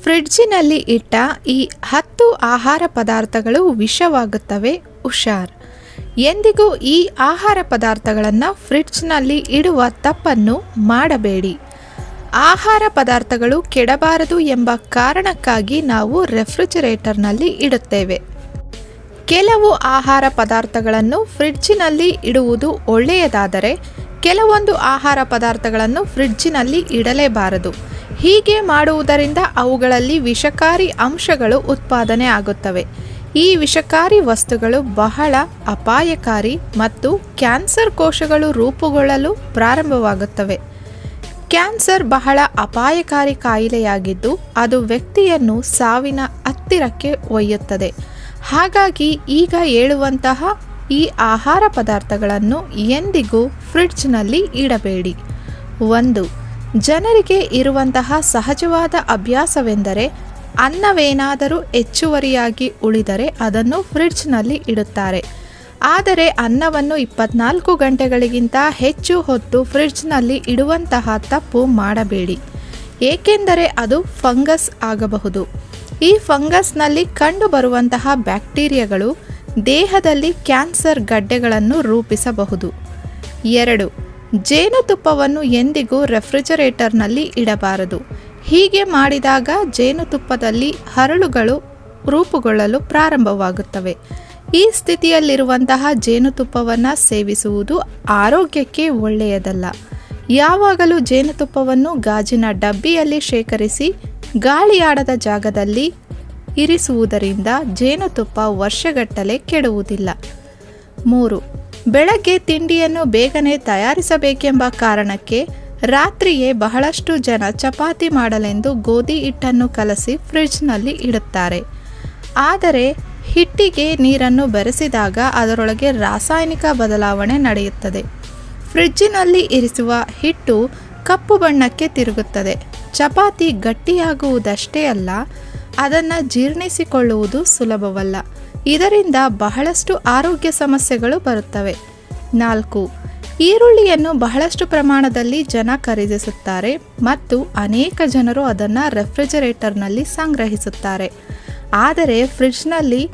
ಫ್ರಿಡ್ಜಿನಲ್ಲಿ ಇಟ್ಟ ಈ ಹತ್ತು ಆಹಾರ ಪದಾರ್ಥಗಳು ವಿಷವಾಗುತ್ತವೆ, ಹುಷಾರ್. ಎಂದಿಗೂ ಈ ಆಹಾರ ಪದಾರ್ಥಗಳನ್ನು ಫ್ರಿಡ್ಜ್ನಲ್ಲಿ ಇಡುವ ತಪ್ಪನ್ನು ಮಾಡಬೇಡಿ. ಆಹಾರ ಪದಾರ್ಥಗಳು ಕೆಡಬಾರದು ಎಂಬ ಕಾರಣಕ್ಕಾಗಿ ನಾವು ರೆಫ್ರಿಜರೇಟರ್ನಲ್ಲಿ ಇಡುತ್ತೇವೆ. ಕೆಲವು ಆಹಾರ ಪದಾರ್ಥಗಳನ್ನು ಫ್ರಿಡ್ಜಿನಲ್ಲಿ ಇಡುವುದು ಒಳ್ಳೆಯದಾದರೆ, ಕೆಲವೊಂದು ಆಹಾರ ಪದಾರ್ಥಗಳನ್ನು ಫ್ರಿಡ್ಜಿನಲ್ಲಿ ಇಡಲೇಬಾರದು. ಹೀಗೆ ಮಾಡುವುದರಿಂದ ಅವುಗಳಲ್ಲಿ ವಿಷಕಾರಿ ಅಂಶಗಳು ಉತ್ಪಾದನೆ ಆಗುತ್ತವೆ. ಈ ವಿಷಕಾರಿ ವಸ್ತುಗಳು ಬಹಳ ಅಪಾಯಕಾರಿ ಮತ್ತು ಕ್ಯಾನ್ಸರ್ ಕೋಶಗಳು ರೂಪುಗೊಳ್ಳಲು ಪ್ರಾರಂಭವಾಗುತ್ತವೆ. ಕ್ಯಾನ್ಸರ್ ಬಹಳ ಅಪಾಯಕಾರಿ ಕಾಯಿಲೆಯಾಗಿದ್ದು, ಅದು ವ್ಯಕ್ತಿಯನ್ನು ಸಾವಿನ ಹತ್ತಿರಕ್ಕೆ ಒಯ್ಯುತ್ತದೆ. ಹಾಗಾಗಿ ಈಗ ಹೇಳುವಂತಹ ಈ ಆಹಾರ ಪದಾರ್ಥಗಳನ್ನು ಎಂದಿಗೂ ಫ್ರಿಡ್ಜ್ನಲ್ಲಿ ಇಡಬೇಡಿ. ಒಂದು ಜನರಿಗೆ ಇರುವಂತಹ ಸಹಜವಾದ ಅಭ್ಯಾಸವೆಂದರೆ ಅನ್ನವೇನಾದರೂ ಹೆಚ್ಚುವರಿಯಾಗಿ ಉಳಿದರೆ ಅದನ್ನು ಫ್ರಿಡ್ಜ್ನಲ್ಲಿ ಇಡುತ್ತಾರೆ. ಆದರೆ ಅನ್ನವನ್ನು ಇಪ್ಪತ್ನಾಲ್ಕು ಗಂಟೆಗಳಿಗಿಂತ ಹೆಚ್ಚು ಹೊತ್ತು ಫ್ರಿಡ್ಜ್ನಲ್ಲಿ ಇಡುವಂತಹ ತಪ್ಪು ಮಾಡಬೇಡಿ. ಏಕೆಂದರೆ ಅದು ಫಂಗಸ್ ಆಗಬಹುದು. ಈ ಫಂಗಸ್ನಲ್ಲಿ ಕಂಡುಬರುವಂತಹ ಬ್ಯಾಕ್ಟೀರಿಯಾಗಳು ದೇಹದಲ್ಲಿ ಕ್ಯಾನ್ಸರ್ ಗಡ್ಡೆಗಳನ್ನು ರೂಪಿಸಬಹುದು. ಎರಡು ಜೇನುತುಪ್ಪವನ್ನು ಎಂದಿಗೂ ರೆಫ್ರಿಜರೇಟರ್ನಲ್ಲಿ ಇಡಬಾರದು. ಹೀಗೆ ಮಾಡಿದಾಗ ಜೇನುತುಪ್ಪದಲ್ಲಿ ಹರಳುಗಳು ರೂಪುಗೊಳ್ಳಲು ಪ್ರಾರಂಭವಾಗುತ್ತವೆ. ಈ ಸ್ಥಿತಿಯಲ್ಲಿರುವಂತಹ ಜೇನುತುಪ್ಪವನ್ನು ಸೇವಿಸುವುದು ಆರೋಗ್ಯಕ್ಕೆ ಒಳ್ಳೆಯದಲ್ಲ. ಯಾವಾಗಲೂ ಜೇನುತುಪ್ಪವನ್ನು ಗಾಜಿನ ಡಬ್ಬಿಯಲ್ಲಿ ಶೇಖರಿಸಿ ಗಾಳಿಯಾಡದ ಜಾಗದಲ್ಲಿ ಇರಿಸುವುದರಿಂದ ಜೇನುತುಪ್ಪ ವರ್ಷಗಟ್ಟಲೆ ಕೆಡುವುದಿಲ್ಲ. ಮೂರು ಬೆಳಗ್ಗೆ ತಿಂಡಿಯನ್ನು ಬೇಗನೆ ತಯಾರಿಸಬೇಕೆಂಬ ಕಾರಣಕ್ಕೆ ರಾತ್ರಿಯೇ ಬಹಳಷ್ಟು ಜನ ಚಪಾತಿ ಮಾಡಲೆಂದು ಗೋಧಿ ಹಿಟ್ಟನ್ನು ಕಲಸಿ ಫ್ರಿಡ್ಜ್ನಲ್ಲಿ ಇಡುತ್ತಾರೆ. ಆದರೆ ಹಿಟ್ಟಿಗೆ ನೀರನ್ನು ಬೆರೆಸಿದಾಗ ಅದರೊಳಗೆ ರಾಸಾಯನಿಕ ಬದಲಾವಣೆ ನಡೆಯುತ್ತದೆ. ಫ್ರಿಡ್ಜಿನಲ್ಲಿ ಇರಿಸುವ ಹಿಟ್ಟು ಕಪ್ಪು ಬಣ್ಣಕ್ಕೆ ತಿರುಗುತ್ತದೆ. ಚಪಾತಿ ಗಟ್ಟಿಯಾಗುವುದಷ್ಟೇ ಅಲ್ಲ, ಅದನ್ನು ಜೀರ್ಣಿಸಿಕೊಳ್ಳುವುದು ಸುಲಭವಲ್ಲ. ಇದರಿಂದ ಬಹಳಷ್ಟು ಆರೋಗ್ಯ ಸಮಸ್ಯೆಗಳು ಬರುತ್ತವೆ. ನಾಲ್ಕು, ಈರುಳ್ಳಿಯನ್ನು ಬಹಳಷ್ಟು ಪ್ರಮಾಣದಲ್ಲಿ ಜನ ಖರೀದಿಸುತ್ತಾರೆ ಮತ್ತು ಅನೇಕ ಜನರು ಅದನ್ನು ರೆಫ್ರಿಜರೇಟರ್ನಲ್ಲಿ ಸಂಗ್ರಹಿಸುತ್ತಾರೆ. ಆದರೆ ಫ್ರಿಡ್ಜ್ನಲ್ಲಿ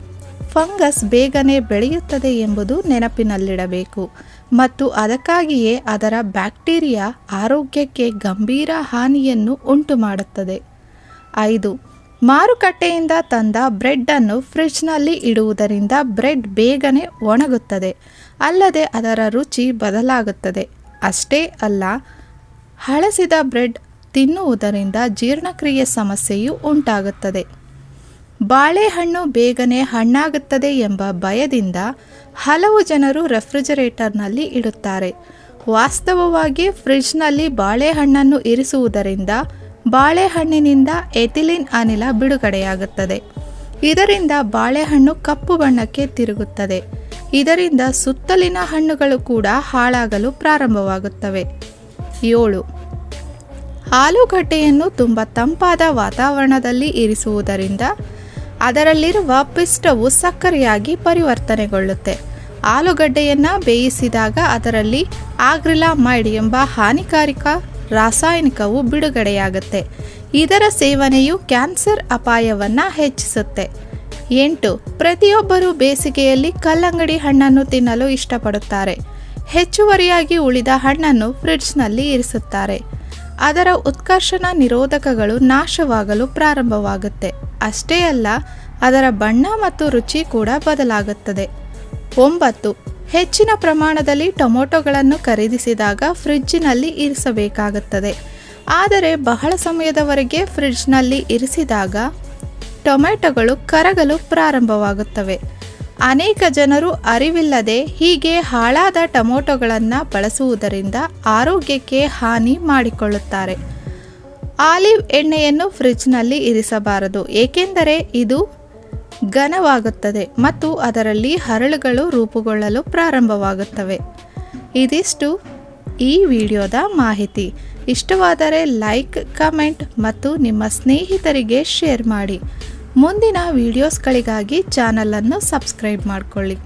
ಫಂಗಸ್ ಬೇಗನೆ ಬೆಳೆಯುತ್ತದೆ ಎಂಬುದು ನೆನಪಿನಲ್ಲಿಡಬೇಕು ಮತ್ತು ಅದಕ್ಕಾಗಿಯೇ ಅದರ ಬ್ಯಾಕ್ಟೀರಿಯಾ ಆರೋಗ್ಯಕ್ಕೆ ಗಂಭೀರ ಹಾನಿಯನ್ನು ಉಂಟು ಮಾಡುತ್ತದೆ ಐದು ಮಾರುಕಟ್ಟೆಯಿಂದ ತಂದ ಬ್ರೆಡ್ಡನ್ನು ಫ್ರಿಡ್ಜ್ನಲ್ಲಿ ಇಡುವುದರಿಂದ ಬ್ರೆಡ್ ಬೇಗನೆ ಒಣಗುತ್ತದೆ. ಅಲ್ಲದೆ ಅದರ ರುಚಿ ಬದಲಾಗುತ್ತದೆ. ಅಷ್ಟೇ ಅಲ್ಲ, ಹಳಸಿದ ಬ್ರೆಡ್ ತಿನ್ನುವುದರಿಂದ ಜೀರ್ಣಕ್ರಿಯೆ ಸಮಸ್ಯೆಯು ಉಂಟಾಗುತ್ತದೆ. ಬಾಳೆಹಣ್ಣು ಬೇಗನೆ ಹಣ್ಣಾಗುತ್ತದೆ ಎಂಬ ಭಯದಿಂದ ಹಲವು ಜನರು ರೆಫ್ರಿಜರೇಟರ್ನಲ್ಲಿ ಇಡುತ್ತಾರೆ. ವಾಸ್ತವವಾಗಿ ಫ್ರಿಡ್ಜ್ನಲ್ಲಿ ಬಾಳೆಹಣ್ಣನ್ನು ಇರಿಸುವುದರಿಂದ ಬಾಳೆಹಣ್ಣಿನಿಂದ ಎಥಿಲಿನ್ ಅನಿಲ ಬಿಡುಗಡೆಯಾಗುತ್ತದೆ. ಇದರಿಂದ ಬಾಳೆಹಣ್ಣು ಕಪ್ಪು ಬಣ್ಣಕ್ಕೆ ತಿರುಗುತ್ತದೆ. ಇದರಿಂದ ಸುತ್ತಲಿನ ಹಣ್ಣುಗಳು ಕೂಡ ಹಾಳಾಗಲು ಪ್ರಾರಂಭವಾಗುತ್ತವೆ. ಏಳು. ಆಲೂಗಡ್ಡೆಯನ್ನು ತುಂಬ ತಂಪಾದ ವಾತಾವರಣದಲ್ಲಿ ಇರಿಸುವುದರಿಂದ ಅದರಲ್ಲಿರುವ ಪಿಷ್ಟವು ಸಕ್ಕರೆಯಾಗಿ ಪರಿವರ್ತನೆಗೊಳ್ಳುತ್ತೆ. ಆಲೂಗಡ್ಡೆಯನ್ನು ಬೇಯಿಸಿದಾಗ ಅದರಲ್ಲಿ ಆಗ್ರಿಲಾಮೈಡ್ ಎಂಬ ಹಾನಿಕಾರಕ ರಾಸಾಯನಿಕವು ಬಿಡುಗಡೆಯಾಗುತ್ತೆ. ಇದರ ಸೇವನೆಯು ಕ್ಯಾನ್ಸರ್ ಅಪಾಯವನ್ನು ಹೆಚ್ಚಿಸುತ್ತೆ. ಎಂಟು, ಪ್ರತಿಯೊಬ್ಬರೂ ಬೇಸಿಗೆಯಲ್ಲಿ ಕಲ್ಲಂಗಡಿ ಹಣ್ಣನ್ನು ತಿನ್ನಲು ಇಷ್ಟಪಡುತ್ತಾರೆ. ಹೆಚ್ಚುವರಿಯಾಗಿ ಉಳಿದ ಹಣ್ಣನ್ನು ಫ್ರಿಡ್ಜ್ನಲ್ಲಿ ಇರಿಸುತ್ತಾರೆ. ಅದರ ಉತ್ಕರ್ಷಣ ನಿರೋಧಕಗಳು ನಾಶವಾಗಲು ಪ್ರಾರಂಭವಾಗುತ್ತೆ. ಅಷ್ಟೇ ಅಲ್ಲ, ಅದರ ಬಣ್ಣ ಮತ್ತು ರುಚಿ ಕೂಡ ಬದಲಾಗುತ್ತದೆ. ಒಂಬತ್ತು ಹೆಚ್ಚಿನ ಪ್ರಮಾಣದಲ್ಲಿ ಟೊಮೊಟೊಗಳನ್ನು ಖರೀದಿಸಿದಾಗ ಫ್ರಿಡ್ಜಿನಲ್ಲಿ ಇರಿಸಬೇಕಾಗುತ್ತದೆ. ಆದರೆ ಬಹಳ ಸಮಯದವರೆಗೆ ಫ್ರಿಡ್ಜ್ನಲ್ಲಿ ಇರಿಸಿದಾಗ ಟೊಮೆಟೊಗಳು ಕರಗಲು ಪ್ರಾರಂಭವಾಗುತ್ತವೆ. ಅನೇಕ ಜನರು ಅರಿವಿಲ್ಲದೆ ಹೀಗೆ ಹಾಳಾದ ಟೊಮೊಟೊಗಳನ್ನು ಬಳಸುವುದರಿಂದ ಆರೋಗ್ಯಕ್ಕೆ ಹಾನಿ ಮಾಡಿಕೊಳ್ಳುತ್ತಾರೆ. ಆಲಿವ್ ಎಣ್ಣೆಯನ್ನು ಫ್ರಿಡ್ಜ್ನಲ್ಲಿ ಇರಿಸಬಾರದು, ಏಕೆಂದರೆ ಇದು ಘನವಾಗುತ್ತದೆ ಮತ್ತು ಅದರಲ್ಲಿ ಹರಳುಗಳು ರೂಪುಗೊಳ್ಳಲು ಪ್ರಾರಂಭವಾಗುತ್ತವೆ. ಇದಿಷ್ಟು ಈ ವಿಡಿಯೋದ ಮಾಹಿತಿ. ಇಷ್ಟವಾದರೆ ಲೈಕ್, ಕಮೆಂಟ್ ಮತ್ತು ನಿಮ್ಮ ಸ್ನೇಹಿತರಿಗೆ ಶೇರ್ ಮಾಡಿ. ಮುಂದಿನ ವಿಡಿಯೋಸ್ಗಳಿಗಾಗಿ ಚಾನಲನ್ನು ಸಬ್ಸ್ಕ್ರೈಬ್ ಮಾಡಿಕೊಳ್ಳಿ.